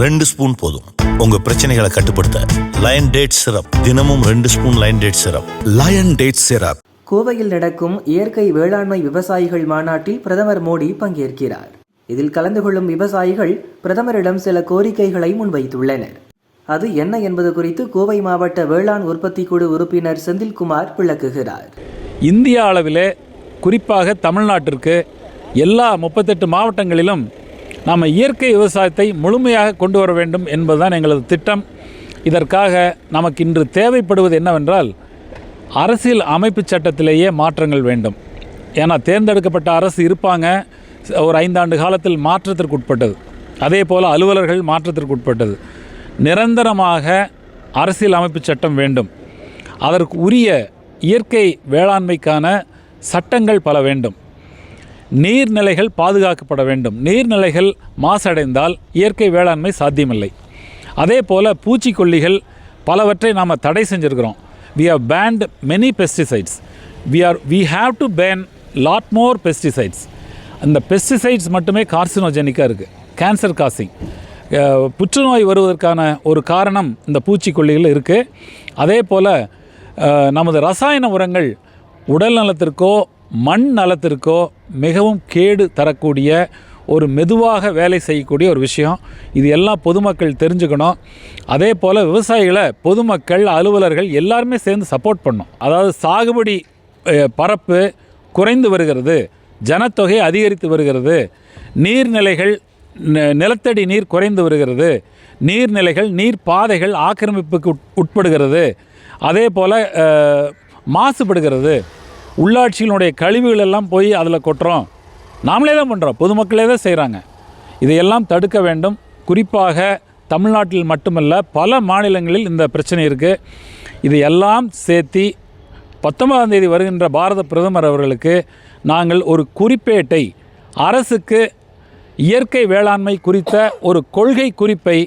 ரெண்டு ஸ்பூன் போதும். உங்க பிரச்சனைகளை கட்டுப்படுத்த லயன் டேட் சிரப் தினமும் ரெண்டு spoon lion date syrup lion date syrup கோவையில் நடக்கும் இயற்கை வேளாண்மை விவசாயிகள் மாநாட்டில் பிரதமர் மோடி பங்கேற்கிறார். இதில் கலந்து கொள்ளும் விவசாயிகள் பிரதமரிடம் சில கோரிக்கைகளை முன்வைத்துள்ளனர். அது என்ன என்பது குறித்து கோவை மாவட்ட வேளாண் உற்பத்தி குழு உறுப்பினர் செந்தில்குமார் விளக்குகிறார். இந்திய அளவிலே குறிப்பாக தமிழ்நாட்டிற்கு எல்லா முப்பத்தெட்டு மாவட்டங்களிலும் நாம் இயற்கை விவசாயத்தை முழுமையாக கொண்டு வர வேண்டும் என்பதுதான் எங்களது திட்டம். இதற்காக நமக்கு இன்று தேவைப்படுவது என்னவென்றால் அரசியல் அமைப்பு சட்டத்திலேயே மாற்றங்கள் வேண்டும். ஏன்னா தேர்ந்தெடுக்கப்பட்ட அரசு இருப்பாங்க ஒரு ஐந்தாண்டு காலத்தில் மாற்றத்திற்கு உட்பட்டது. அதே போல் அலுவலர்கள் மாற்றத்திற்கு உட்பட்டது. நிரந்தரமாக அரசியல் அமைப்பு சட்டம் வேண்டும். அதற்கு உரிய இயற்கை வேளாண்மைக்கான சட்டங்கள் பல வேண்டும். நீர்நிலைகள் பாதுகாக்கப்பட வேண்டும். நீர்நிலைகள் மாசடைந்தால் இயற்கை வேளாண்மை சாத்தியமில்லை. அதே போல் பூச்சிக்கொல்லிகள் பலவற்றை நாம் தடை செஞ்சுருக்கிறோம். We are banned many pesticides we are we have to ban lot more pesticides அந்த பெஸ்டிசைட்ஸ் மட்டுமே கார்சினோஜெனிக்காக இருக்குது கேன்சர் காசிங் புற்றுநோய் வருவதற்கான ஒரு காரணம் இந்த பூச்சிக்கொல்லிகள் இருக்குது அதே போல் நமது ரசாயன உரங்கள் உடல் நலத்திற்கோ மண் நலத்திற்கோ மிகவும் கேடு தரக்கூடிய ஒரு மெதுவாக வேலை செய்யக்கூடிய ஒரு விஷயம். இது எல்லாம் பொதுமக்கள் தெரிஞ்சுக்கணும். அதே போல் விவசாயிகளை பொதுமக்கள் அலுவலர்கள் எல்லாருமே சேர்ந்து சப்போர்ட் பண்ணும் அதாவது சாகுபடி பரப்பு குறைந்து வருகிறது. ஜனத்தொகை அதிகரித்து வருகிறது. நீர்நிலைகள் நிலத்தடி நீர் குறைந்து வருகிறது. நீர்நிலைகள் நீர் பாதைகள் ஆக்கிரமிப்புக்கு உட்படுகிறது. அதே போல் மாசுபடுகிறது. உள்ளாட்சிகளுடைய கழிவுகள் எல்லாம் போய் அதில் கொட்டுறோம். நாமளே தான் பண்ணுறோம் பொதுமக்களே தான் செய்கிறாங்க இதையெல்லாம் தடுக்க வேண்டும். குறிப்பாக தமிழ்நாட்டில் மட்டுமல்ல பல மாநிலங்களில் இந்த பிரச்சனை இருக்குது இதையெல்லாம் சேர்த்தி பத்தொன்பதாம் தேதி வருகின்ற பாரத பிரதமர் அவர்களுக்கு நாங்கள் ஒரு குறிப்பேட்டை அரசுக்கு இயற்கை வேளாண்மை குறித்த ஒரு கொள்கை குறிப்பை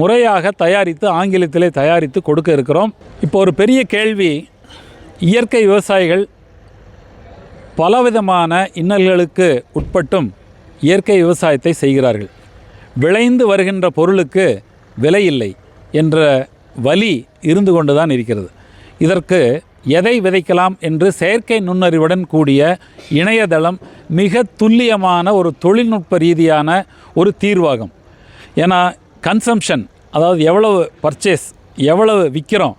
முறையாக தயாரித்து ஆங்கிலத்திலே தயாரித்து கொடுக்க இருக்கிறோம். இப்போ ஒரு பெரிய கேள்வி இயற்கை விவசாயிகள் பலவிதமான இன்னல்களுக்கு உட்பட்டும் இயற்கை விவசாயத்தை செய்கிறார்கள். விளைந்து வருகின்ற பொருளுக்கு விலை இல்லை என்ற வலி இருந்து கொண்டுதான் இருக்கிறது. இதற்கு எதை விதைக்கலாம் என்று செயற்கை நுண்ணறிவுடன் கூடிய இணையதளம் மிக துல்லியமான ஒரு தொழில்நுட்ப ரீதியான ஒரு தீர்வாகும். ஏன்னா கன்சம்ஷன் அதாவது எவ்வளவு பர்ச்சேஸ் எவ்வளவு விற்கிறோம்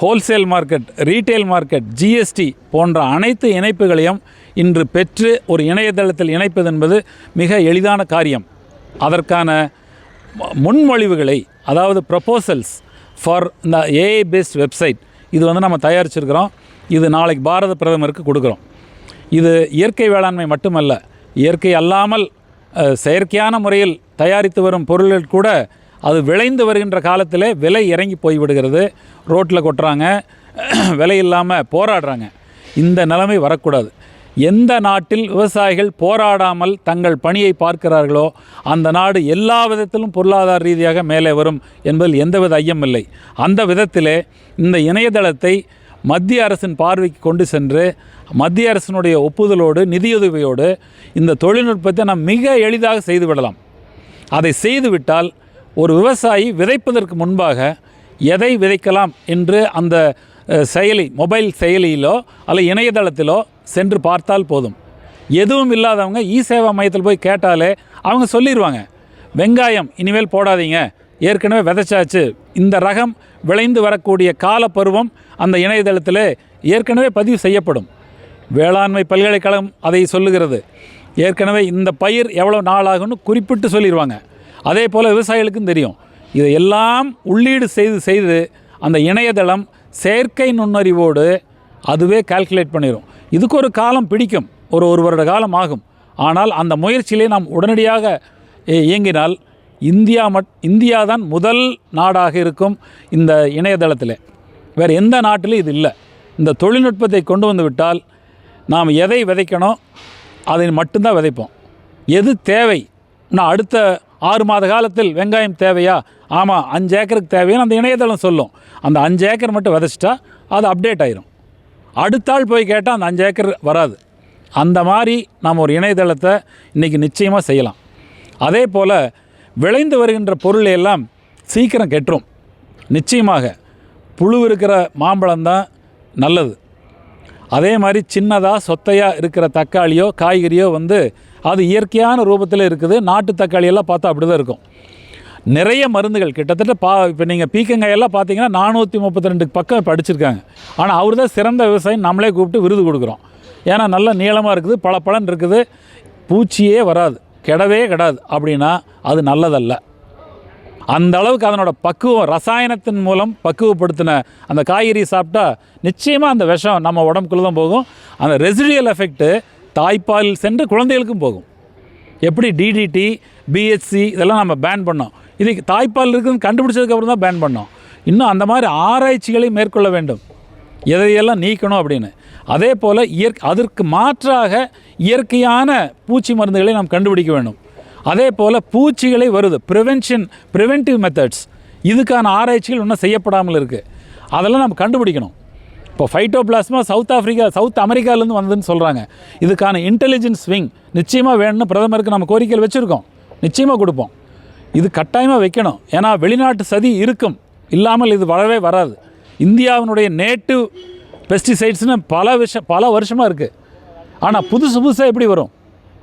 wholesale market retail market GST போன்ற அனைத்து இணைப்புகளையும் இன்று பெற்று ஒரு இணையதளத்தில் இணைப்பது என்பது மிக எளிதான காரியம். அதற்கான முன்மொழிவுகளை அதாவது ப்ரப்போசல்ஸ் ஃபார் இந்த ஏஐ பேஸ்ட் வெப்சைட் இது வந்து நம்ம தயாரிச்சிருக்கிறோம். இது நாளைக்கு பாரத பிரதமருக்கு கொடுக்குறோம். இது இயற்கை வேளாண்மை மட்டுமல்ல இயற்கை அல்லாமல் செயற்கையான முறையில் தயாரித்து வரும் பொருள்கள் கூட அது விளைந்து வருகின்ற காலத்தில் விலை இறங்கி போய்விடுகிறது. ரோட்டில் கொட்டுறாங்க. விலை இல்லாமல் போராடுறாங்க. இந்த நிலைமை வரக்கூடாது. எந்த நாட்டில் விவசாயிகள் போராடாமல் தங்கள் பணியை பார்க்கிறார்களோ அந்த நாடு எல்லா விதத்திலும் பொருளாதார ரீதியாக மேலே வரும் என்பதில் எந்தவித ஐயமில்லை அந்த விதத்திலே இந்த இணையதளத்தை மத்திய அரசின் பார்வைக்கு கொண்டு சென்று மத்திய அரசினுடைய ஒப்புதலோடு நிதியுதவியோடு இந்த தொழில்நுட்பத்தை நாம் மிக எளிதாக செய்துவிடலாம் அதை செய்துவிட்டால் ஒரு விவசாயி விதைப்பதற்கு முன்பாக எதை விதைக்கலாம் என்று அந்த செயலி மொபைல் செயலியிலோ அல்ல இணையதளத்திலோ சென்று பார்த்தால் போதும். எதுவும் இல்லாதவங்க இ சேவா மையத்தில் போய் கேட்டாலே அவங்க சொல்லிடுவாங்க வெங்காயம் இனிமேல் போடாதீங்க. ஏற்கனவே விதைச்சாச்சு. இந்த ரகம் விளைந்து வரக்கூடிய காலப்பருவம் அந்த இணையதளத்தில் ஏற்கனவே பதிவு செய்யப்படும். வேளாண்மை பல்கலைக்கழகம் அதை சொல்லுகிறது. ஏற்கனவே இந்த பயிர் எவ்வளோ நாள் ஆகும்னு குறிப்பிட்டு சொல்லிடுவாங்க அதே போல் விவசாயிகளுக்கும் தெரியும். இதையெல்லாம் உள்ளீடு செய்து செய்து அந்த இணையதளம் செயற்கை நுண்ணறிவோடு அதுவே கால்குலேட் பண்ணிடும் இதுக்கு ஒரு காலம் பிடிக்கும். ஒரு ஒரு வருட காலம் ஆகும். ஆனால் அந்த முயற்சியிலே நாம் உடனடியாக இயங்கினால் இந்தியா மட் இந்தியா தான் முதல் நாடாக இருக்கும் இந்த இணையதளத்தில். வேறு எந்த நாட்டிலும் இது இல்லை. இந்த தொழில்நுட்பத்தை கொண்டு வந்து விட்டால் நாம் எதை விதைக்கணும்? அதை மட்டும்தான் விதைப்போம். எது தேவை? நான் அடுத்த ஆறு மாத காலத்தில் வெங்காயம் தேவையா? ஆமாம் அஞ்சு ஏக்கருக்கு தேவையான அந்த இணையதளம் சொல்லும். அந்த அஞ்சு ஏக்கர் மட்டும் விதைச்சிட்டா அது அப்டேட் ஆயிரும். அடுத்த ஆள் போய் கேட்டால் அந்த அஞ்சு ஏக்கர் வராது. அந்த மாதிரி நாம் ஒரு இணையதளத்தை இன்றைக்கி நிச்சயமாக செய்யலாம். அதே போல் விளைந்து வருகின்ற பொருள் எல்லாம் சீக்கிரம் கெட்டுரும். நிச்சயமாக புழு இருக்கிற மாம்பழம் தான் நல்லது. அதே மாதிரி சின்னதாக சொத்தையாக இருக்கிற தக்காளியோ காய்கறியோ வந்து அது இயற்கையான ரூபத்தில் இருக்குது. நாட்டு தக்காளியெல்லாம் பார்த்தா அப்படி தான் இருக்கும். நிறைய மருந்துகள் கிட்டத்தட்ட பா இப்போ நீங்கள் பீக்கங்காயெல்லாம் பார்த்தீங்கன்னா நானூற்றி முப்பத்தி ரெண்டு பக்கம் படிச்சிருக்காங்க ஆனால் அவர் தான் சிறந்த விவசாயி நம்மளே கூப்பிட்டு விருது கொடுக்குறோம். ஏன்னா நல்ல நீளமாக இருக்குது பல பலன் இருக்குது. பூச்சியே வராது கெடவே கெடாது. அப்படின்னா அது நல்லதல்ல. அந்த அளவுக்கு அதனோட பக்குவம் ரசாயனத்தின் மூலம் பக்குவப்படுத்தின அந்த காய்கறி சாப்பிட்டா நிச்சயமாக அந்த விஷம் நம்ம உடம்புக்குள்ளே தான் போகும். அந்த ரெசிடியல் எஃபெக்ட்டு தாய்ப்பால் சென்று குழந்தைகளுக்கும் போகும். எப்படி டிடிடி பிஹெச்சி இதெல்லாம் நம்ம பேன் பண்ணோம். இது தாய்ப்பால் இருக்குதுன்னு கண்டுபிடிச்சதுக்கப்புறம் தான் பேன் பண்ணோம். இன்னும் அந்த மாதிரி ஆராய்ச்சிகளை மேற்கொள்ள வேண்டும். எதையெல்லாம் நீக்கணும் அப்படின்னு. அதே போல் இயற்கை அதற்கு மாற்றாக இயற்கையான பூச்சி மருந்துகளை நாம் கண்டுபிடிக்க வேண்டும். அதே போல் பூச்சிகளை வருது. ப்ரிவென்ஷன் ப்ரிவென்டிவ் மெத்தட்ஸ் இதுக்கான ஆராய்ச்சிகள் இன்னும் செய்யப்படாமல் இருக்குது அதெல்லாம் நம்ம கண்டுபிடிக்கணும். இப்போ phytoplasma south Africa south அமெரிக்காலேருந்து வந்ததுன்னு சொல்கிறாங்க இதுக்கான இன்டெலிஜென்ஸ் விங் நிச்சயமாக வேணும்னு பிரதமருக்கு நம்ம கோரிக்கையில் வச்சுருக்கோம். நிச்சயமாக கொடுப்போம். இது கட்டாயமாக வைக்கணும். ஏன்னா வெளிநாட்டு சதி இருக்கும். இல்லாமல் இது வரவே வராது. இந்தியாவினுடைய நேட்டிவ் பெஸ்டிசைட்ஸ்னு பல விஷயம் பல வருஷமாக இருக்குது ஆனால் புதுசு புதுசாக எப்படி வரும்?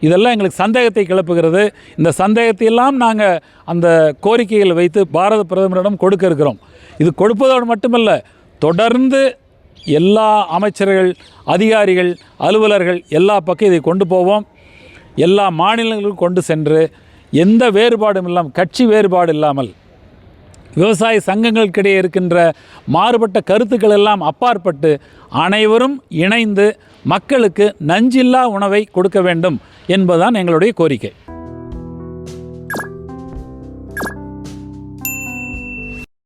இதெல்லாம் எங்களுக்கு சந்தேகத்தை கிளப்புகிறது. இந்த சந்தேகத்தையெல்லாம் நாங்கள் அந்த கோரிக்கைகளை வைத்து பாரத பிரதமரிடம் கொடுக்க இருக்கிறோம். இது கொடுப்பதோடு மட்டுமல்ல தொடர்ந்து எல்லா அமைச்சர்கள் அதிகாரிகள் அலுவலர்கள் எல்லா பக்கம் இதை கொண்டு போவோம். எல்லா மாநிலங்களுக்கும் கொண்டு சென்று எந்த வேறுபாடும் இல்லாமல் கட்சி வேறுபாடு இல்லாமல் விவசாய சங்கங்களுக்கிடையே இருக்கின்ற மாறுபட்ட கருத்துக்கள் எல்லாம் அப்பாற்பட்டு அனைவரும் இணைந்து மக்களுக்கு நஞ்சில்லா உணவை கொடுக்க வேண்டும் என்பதுதான் எங்களுடைய கோரிக்கை.